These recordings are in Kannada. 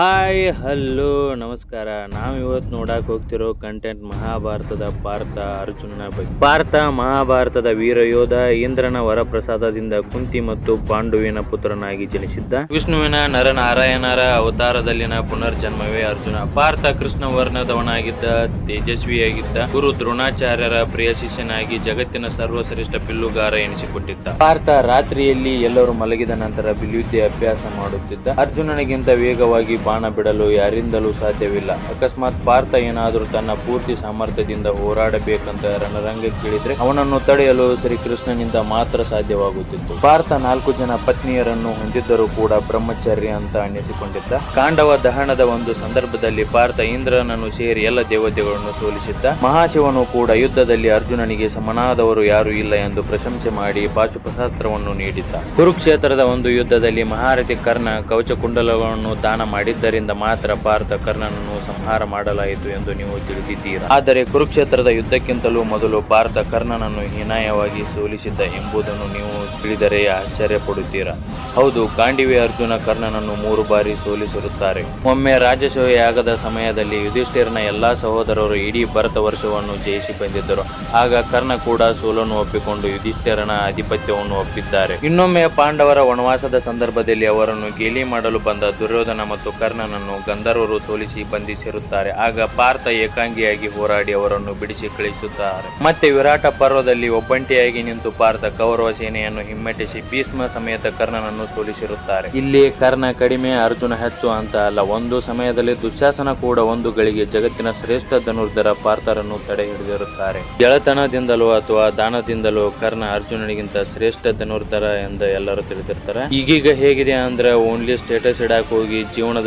ಹಾಯ್ ಹಲೋ ನಮಸ್ಕಾರ. ನಾವು ಇವತ್ತು ನೋಡಕ್ ಹೋಗ್ತಿರೋ ಕಂಟೆಂಟ್ ಮಹಾಭಾರತದ ಪಾರ್ಥ ಅರ್ಜುನನ ಬಗ್ಗೆ. ಪಾರ್ಥ ಮಹಾಭಾರತದ ವೀರ ಯೋಧ ಇಂದ್ರನ ವರಪ್ರಸಾದದಿಂದ ಕುಂತಿ ಮತ್ತು ಪಾಂಡುವಿನ ಪುತ್ರನಾಗಿ ಜನಿಸಿದ್ದ ವಿಷ್ಣುವಿನ ನರನಾರಾಯಣರ ಅವತಾರದಲ್ಲಿನ ಪುನರ್ಜನ್ಮವೇ ಅರ್ಜುನ. ಪಾರ್ಥ ಕೃಷ್ಣ ವರ್ಣದವನಾಗಿದ್ದ ತೇಜಸ್ವಿಯಾಗಿದ್ದ, ಗುರು ದ್ರೋಣಾಚಾರ್ಯರ ಪ್ರಿಯ ಶಿಷ್ಯನಾಗಿ ಜಗತ್ತಿನ ಸರ್ವಶ್ರೇಷ್ಠ ಬಿಲ್ಲುಗಾರ ಎನಿಸಿಕೊಟ್ಟಿದ್ದ ಪಾರ್ಥ ರಾತ್ರಿಯಲ್ಲಿ ಎಲ್ಲರೂ ಮಲಗಿದ ನಂತರ ಬಿಲ್ಲುವಿದ್ಯೆ ಅಭ್ಯಾಸ ಮಾಡುತ್ತಿದ್ದ. ಅರ್ಜುನನಿಗಿಂತ ವೇಗವಾಗಿ ಬಾಣ ಬಿಡಲು ಯಾರಿಂದಲೂ ಸಾಧ್ಯವಿಲ್ಲ. ಅಕಸ್ಮಾತ್ ಪಾರ್ಥ ಏನಾದರೂ ತನ್ನ ಪೂರ್ತಿ ಸಾಮರ್ಥ್ಯದಿಂದ ಹೋರಾಡಬೇಕಂತ ರಣರಂಗಕ್ಕಿಳಿದ್ರೆ ಅವನನ್ನು ತಡೆಯಲು ಶ್ರೀಕೃಷ್ಣನಿಂದ ಮಾತ್ರ ಸಾಧ್ಯವಾಗುತ್ತಿತ್ತು. ಪಾರ್ಥ ನಾಲ್ಕು ಜನ ಪತ್ನಿಯರನ್ನು ಹೊಂದಿದ್ದರೂ ಕೂಡ ಬ್ರಹ್ಮಚರ್ಯ ಅಂತ ಅನ್ನಿಸಿಕೊಂಡಿದ್ದ ಕಾಂಡವ ದಹನದ ಒಂದು ಸಂದರ್ಭದಲ್ಲಿ ಪಾರ್ಥ ಇಂದ್ರನನ್ನು ಸೇರಿ ಎಲ್ಲ ದೇವತೆಗಳನ್ನು ಸೋಲಿಸಿದ್ದ. ಮಹಾಶಿವನು ಕೂಡ ಯುದ್ಧದಲ್ಲಿ ಅರ್ಜುನನಿಗೆ ಸಮನಾದವರು ಯಾರು ಇಲ್ಲ ಎಂದು ಪ್ರಶಂಸೆ ಮಾಡಿ ಪಾಶುಪಶಾಸ್ತ್ರವನ್ನು ನೀಡಿದ್ದ. ಕುರುಕ್ಷೇತ್ರದ ಒಂದು ಯುದ್ಧದಲ್ಲಿ ಮಹಾರಥಿ ಕರ್ಣ ಕವಚ ಕುಂಡಲಗಳನ್ನು ದಾನ ಮಾಡಿದ್ದರಿಂದ ಮಾತ್ರ ಭಾರತ ಕರ್ಣನನ್ನು ಸಂಹಾರ ಮಾಡಲಾಯಿತು ಎಂದು ನೀವು ತಿಳಿದಿದ್ದೀರಾ? ಆದರೆ ಕುರುಕ್ಷೇತ್ರದ ಯುದ್ಧಕ್ಕಿಂತಲೂ ಮೊದಲು ಭಾರತ ಕರ್ಣನನ್ನು ಹೀನಾಯವಾಗಿ ಸೋಲಿಸಿದ್ದ ಎಂಬುದನ್ನು ನೀವು ತಿಳಿದರೆ ಆಶ್ಚರ್ಯ ಪಡುತ್ತೀರಾ? ಹೌದು ಕಾಂಡಿವೆ ಅರ್ಜುನ ಕರ್ಣನನ್ನು ಮೂರು ಬಾರಿ ಸೋಲಿಸಿರುತ್ತಾರೆ. ಒಮ್ಮೆ ರಾಜಸೂಯ ಯಾಗದ ಸಮಯದಲ್ಲಿ ಯುಧಿಷ್ಠಿರನ ಎಲ್ಲಾ ಸಹೋದರರು ಇಡೀ ಭರತ ವರ್ಷವನ್ನು ಜಯಿಸಿ ಬಂದಿದ್ದರು. ಆಗ ಕರ್ಣ ಕೂಡ ಸೋಲನ್ನು ಒಪ್ಪಿಕೊಂಡು ಯುಧಿಷ್ಠಿರನ ಆಧಿಪತ್ಯವನ್ನು ಒಪ್ಪಿದ್ದಾರೆ. ಇನ್ನೊಮ್ಮೆ ಪಾಂಡವರ ವನವಾಸದ ಸಂದರ್ಭದಲ್ಲಿ ಅವರನ್ನು ಗೇಲಿ ಮಾಡಲು ಬಂದ ದುರ್ಯೋಧನ ಮತ್ತು ಕರ್ಣನನ್ನು ಗಂಧರ್ವರು ಸೋಲಿಸಿ ಬಂಧಿಸಿರುತ್ತಾರೆ. ಆಗ ಪಾರ್ಥ ಏಕಾಂಗಿಯಾಗಿ ಹೋರಾಡಿ ಅವರನ್ನು ಬಿಡಿಸಿ ಕಳಿಸುತ್ತಾರೆ ಮತ್ತೆ ವಿರಾಟ ಪರ್ವದಲ್ಲಿ ಒಬ್ಬಂಟಿಯಾಗಿ ನಿಂತು ಪಾರ್ಥ ಕೌರವ ಸೇನೆಯನ್ನು ಹಿಮ್ಮೆಟ್ಟಿಸಿ ಭೀಷ್ಮ ಸಮೇತ ಕರ್ಣನನ್ನು ಸೋಲಿಸಿರುತ್ತಾರೆ. ಇಲ್ಲಿ ಕರ್ಣ ಕಡಿಮೆ, ಅರ್ಜುನ ಹೆಚ್ಚು ಅಂತ ಅಲ್ಲ. ಒಂದು ಸಮಯದಲ್ಲಿ ದುಶಾಸನ ಕೂಡ ಒಂದು ಗಳಿಗೆ ಜಗತ್ತಿನ ಶ್ರೇಷ್ಠ ಧನುರ್ಧರ ಪಾರ್ಥರನ್ನು ತಡೆ ಹಿಡಿದಿರುತ್ತಾರೆ. ಗೆಳತನದಿಂದಲೋ ಅಥವಾ ದಾನದಿಂದಲೋ ಕರ್ಣ ಅರ್ಜುನನಿಗಿಂತ ಶ್ರೇಷ್ಠ ಧನುರ್ಧರ ಎಂದು ಎಲ್ಲರೂ ತಿಳಿದಿರ್ತಾರೆ. ಈಗೀಗ ಹೇಗಿದೆ ಅಂದ್ರೆ ಓನ್ಲಿ ಸ್ಟೇಟಸ್ ಇಡಕ್ ಹೋಗಿ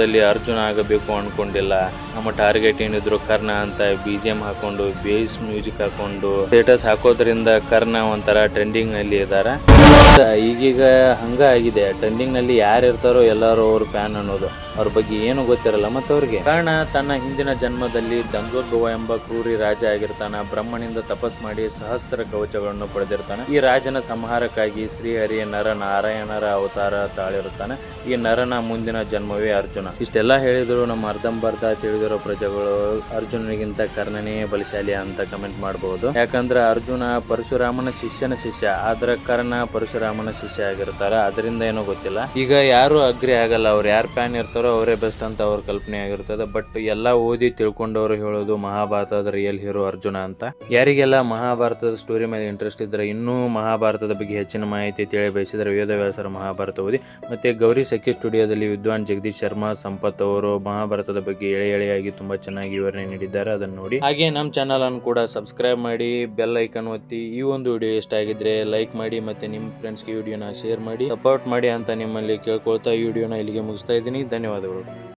ಜೀವನದಲ್ಲಿ ಅರ್ಜುನ ಆಗಬೇಕು ಅನ್ಕೊಂಡಿಲ್ಲ. ನಮ್ಮ ಟಾರ್ಗೆಟ್ ಏನಿದ್ರು ಕರ್ಣ ಅಂತ ಬಿ ಜಿ ಎಂ ಹಾಕೊಂಡು, ಬೇಸ್ ಮ್ಯೂಸಿಕ್ ಹಾಕೊಂಡು ಸ್ಟೇಟಸ್ ಹಾಕೋದ್ರಿಂದ ಕರ್ಣ ಒಂಥರ ಟ್ರೆಂಡಿಂಗ್ನಲ್ಲಿ ಇದ್ದಾರೆ ಈಗೀಗ ಹಂಗ ಆಗಿದೆ. ಟ್ರೆಂಡಿಂಗ್ನಲ್ಲಿ ಯಾರು ಇರ್ತಾರೋ ಎಲ್ಲರೂ ಅವ್ರ ಫ್ಯಾನ್ ಅನ್ನೋದು. ಅವ್ರ ಬಗ್ಗೆ ಏನು ಗೊತ್ತಿರಲ್ಲ ಮತ್ತೆ ಅವ್ರಿಗೆ ಕಾರಣ ತನ್ನ ಹಿಂದಿನ ಜನ್ಮದಲ್ಲಿ ದಂಗೋದ್ಭವ ಎಂಬ ಕ್ರೂರಿ ರಾಜ ಆಗಿರ್ತಾನ. ಬ್ರಹ್ಮನಿಂದ ತಪಸ್ ಮಾಡಿ ಸಹಸ್ರ ಕವಚಗಳನ್ನು ಪಡೆದಿರ್ತಾನೆ. ಈ ರಾಜನ ಸಂಹಾರಕ್ಕಾಗಿ ಶ್ರೀಹರಿ ನರ ನಾರಾಯಣರ ಅವತಾರ ತಾಳಿರುತ್ತಾನೆ. ಈ ನರನ ಮುಂದಿನ ಜನ್ಮವೇ ಅರ್ಜುನ. ಇಷ್ಟೆಲ್ಲ ಹೇಳಿದ್ರು ನಮ್ಮ ಅರ್ಧಂಬರ್ಧ ತಿಳಿದಿರೋ ಪ್ರಜೆಗಳು. ಅರ್ಜುನನಿಗಿಂತ ಕರ್ಣನೇ ಬಲಶಾಲಿ ಅಂತ ಕಮೆಂಟ್ ಮಾಡಬಹುದು ಯಾಕಂದ್ರೆ ಅರ್ಜುನ ಪರಶುರಾಮನ ಶಿಷ್ಯನ ಶಿಷ್ಯ. ಆದ್ರ ಕರ್ಣ ಪರಶುರಾಮನ ಶಿಷ್ಯ ಆಗಿರ್ತಾರ. ಅದರಿಂದ ಏನೋ ಗೊತ್ತಿಲ್ಲ. ಈಗ ಯಾರು ಅಗ್ರಿ ಆಗಲ್ಲ. ಅವ್ರು ಯಾರು ಫ್ಯಾನ್ ಇರ್ತಾರೋ ಅವರೇ ಬೆಸ್ಟ್ ಅಂತ ಅವ್ರ ಕಲ್ಪನೆ ಆಗಿರ್ತದೆ. ಬಟ್ ಎಲ್ಲ ಓದಿ ತಿಳ್ಕೊಂಡವರು ಹೇಳೋದು ಮಹಾಭಾರತದ ರಿಯಲ್ ಹೀರೋ ಅರ್ಜುನ ಅಂತ. ಯಾರಿಗೆಲ್ಲ ಮಹಾಭಾರತದ ಸ್ಟೋರಿ ಮೇಲೆ ಇಂಟ್ರೆಸ್ಟ್ ಇದ್ರೆ ಇನ್ನೂ ಮಹಾಭಾರತದ ಬಗ್ಗೆ ಹೆಚ್ಚಿನ ಮಾಹಿತಿ ತಿಳಿ ಬಯಸಿದರೆ ವೇದವ್ಯಾಸರ ಮಹಾಭಾರತ ಓದಿ. ಮತ್ತೆ ಗೌರಿ ಸಖಿ ಸ್ಟುಡಿಯೋದಲ್ಲಿ ವಿದ್ವಾನ್ ಜಗದೀಶ್ ಶರ್ಮಾ, ಸಂಪತ್ ಅವರು ಮಹಾಭಾರತದ ಬಗ್ಗೆ ಎಳೆ ಎಳೆಯಾಗಿ ತುಂಬಾ ಚೆನ್ನಾಗಿ ವಿವರಣೆ ನೀಡಿದ್ದಾರೆ. ಅದನ್ನು ನೋಡಿ. ಹಾಗೆ ನಮ್ಮ ಚಾನಲ್ ಅನ್ನು ಕೂಡ ಸಬ್ಸ್ಕ್ರೈಬ್ ಮಾಡಿ ಬೆಲ್ ಐಕನ್ ಒತ್ತಿ. ಈ ಒಂದು ವಿಡಿಯೋ ಇಷ್ಟ ಆಗಿದ್ರೆ ಲೈಕ್ ಮಾಡಿ ಮತ್ತೆ ನಿಮ್ಮ ಫ್ರೆಂಡ್ಸ್ಗೆ ವಿಡಿಯೋನ ಶೇರ್ ಮಾಡಿ. ಸಪೋರ್ಟ್ ಮಾಡಿ ಅಂತ ನಿಮ್ಮಲ್ಲಿ ಕೇಳ್ಕೊಳ್ತಾ ಈ ವಿಡಿಯೋನ ಇಲ್ಲಿಗೆ ಮುಗಿಸ್ತಾ ಇದ್ದೀನಿ. ಧನ್ಯವಾದಗಳು